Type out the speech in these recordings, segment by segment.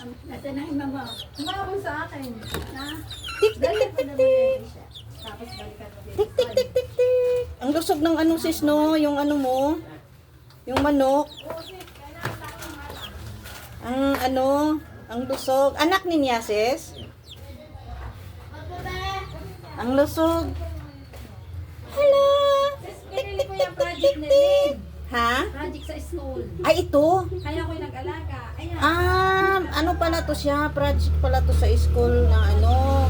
Nasaan na ima mo? Tumawag sa akin. Na? Tik, tik, tik, tik, tik. Tapos balikan mo din. Tik, tik, tik, tik, tik. Ang lusog ng ano sis, no? Yung ano mo? Yung manok. Ang ano? Ang lusog. Anak ni niya, sis? Ang lusog. Hello! Pinili ko yung project na. Ha? Project sa school. Ay, ito? Kaya ko yung nag-alaga. Ah, ano pala to siya? Project pala to sa school ng ano?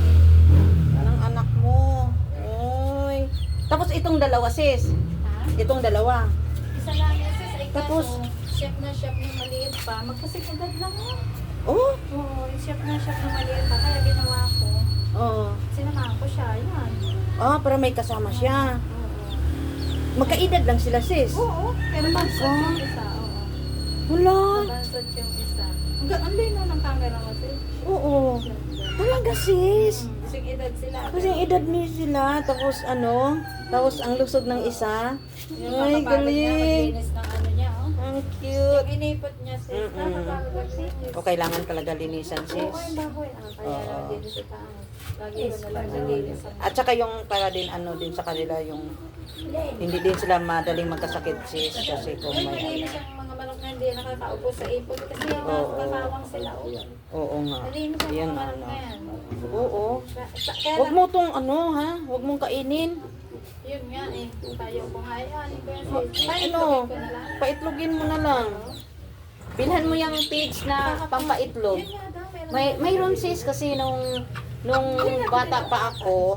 Ng anak mo. Oy. Tapos itong dalawa, sis. Ha? Itong dalawa. Isa lang yan sis. Ay Tapos- chef na chef ng maliit pa. Magkasigudad lang yan. Oh, Oo, yung chef na chef ng maliit pa. Kaya ginawa ko. oh. Sinamahan ko siya. Yan. Ah, para may kasama siya. Oo. Magkaedad lang sila, sis. Oo. Pero Oh. yung isa. Oo. Wala. Bansot yung isa. Ang ga- Ang lino ng camera mo sis. Oo. Talaga, sis. Hmm. Kasing edad sila. Kasi yung edad niya sila, tapos ano, tapos ang lusog ng isa. Yung Ay, niya, galing. maglinis ng. Ang cute. Yung inipot niya sis. Nakapagod maglinis. O kailangan talaga linisan, Oo, sis. yung baboy. Ah, kaya Oo. din sa taas. Lagi ko na lang ang At saka yung para din ano din sa kanila yung hindi din sila madaling magkasakit sis kasi kung Ay, may malinis ang mga manok na hindi nakakaupo sa ipon kasi yung mga Oo. kakawang sila. Oh. Oo nga. Malinis ang Yan mga manok ano. na yan. Oo. Sa- sa- Kaya Huwag lang, mo tong ano ha, huwag mong kainin. yun nga eh. Tayo kung ko yan sis. Ano? Paitlogin mo na lang. Bilhan mo yung page na pampaitlog. May mayroon sis kasi nung nung bata pa ako,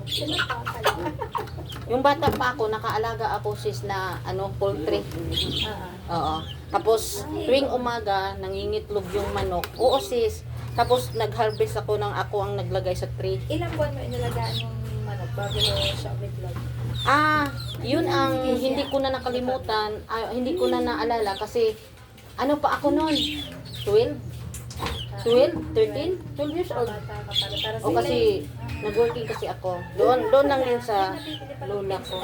yung bata pa ako nakaalaga ako sis na ano poultry. Oo. Tapos tuwing umaga nangingitlog yung manok. Oo sis. Tapos nag-harvest ako ng ako ang naglagay sa tree. Ilang buwan mo inalagaan yung bago mo siya umitlog? Ah, yun ang hindi ko na nakalimutan, ah, hindi ko na naalala kasi ano pa ako noon? 12? 12? 13? 12 years old. O kasi nag-working kasi ako. Doon doon lang yun sa lola ko.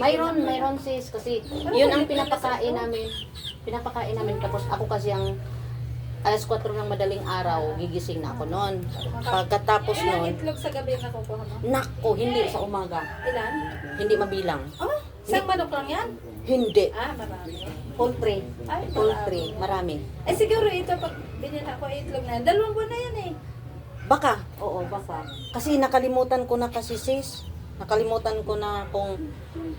Mayroon, mayroon sis kasi yun ang pinapakain namin. Pinapakain namin tapos ako kasi ang alas 4 ng madaling araw, gigising na ako noon. Pagkatapos noon, itlog sa gabi nakukuha mo? nako, hindi sa umaga. Ilan? Hindi mabilang. Oh, isang manok lang yan? Hindi. Ah, marami. Poultry. Ay, Poultry. Marami. Eh siguro ito pag binila ko itlog na yan, dalawang buwan na yan eh. Baka. Oo, baka. Kasi nakalimutan ko na kasi sis. Nakalimutan ko na kung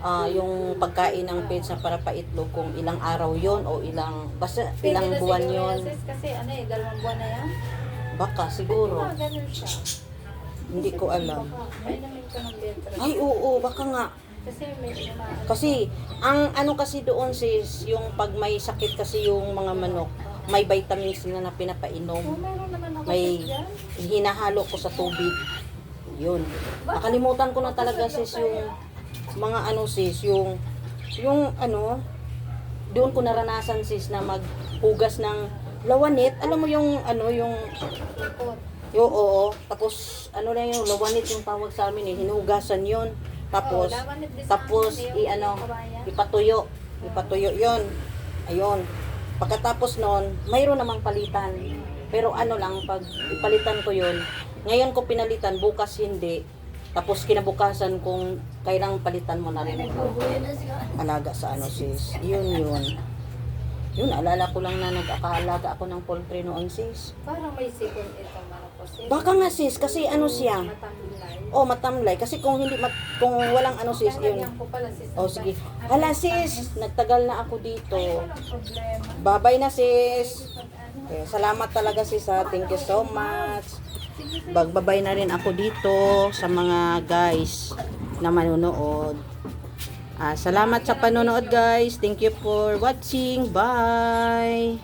ah, yung pagkain ng na para paitlog kung ilang araw yon o ilang basta Pwede ilang na buwan siguro yon. sis, kasi ano eh, dalawang buwan na yan. Baka siguro. Ah, ganun siya. Hindi ko alam. Baka, Ay, namin ko ng letra. Ay, oo, baka nga. Kasi may namaan. Kasi ang ano kasi doon sis, yung pag may sakit kasi yung mga manok, may vitamins na Oh, pinapainom. meron naman ako May sis dyan. hinahalo ko sa tubig. Yun. Nakalimutan ko na talaga sis yung mga ano sis, yung yung ano, doon ko naranasan sis na maghugas ng lawanit. Alam mo yung ano, yung yo oo, tapos ano na yung lawanit yung tawag sa amin eh, hinuhugasan yun. Tapos Oh, tapos i ano, ipatuyo. Ipatuyo 'yon. Ayun. Pagkatapos noon, mayroon namang palitan. Pero ano lang, pag ipalitan ko 'yon, ngayon ko pinalitan, bukas hindi. Tapos kinabukasan kung kailang palitan mo na rin ito. Alaga sa ano sis. Yun yun. Yun, alala ko lang na nag-akaalaga ako ng poultry noon sis. Parang may manok ko sis. Baka nga sis, kasi ano siya, Matamlay. oh matamlay. Kasi kung hindi, mat, kung walang ano sis, yun. Ko pala sis. Oh sige. Hala sis, nagtagal na ako dito. Bye-bye na sis. Okay, salamat talaga sis ha. Thank you so much. Bagbabay na rin ako dito sa mga guys na manonood. Ah, salamat sa panonood guys. Thank you for watching. Bye.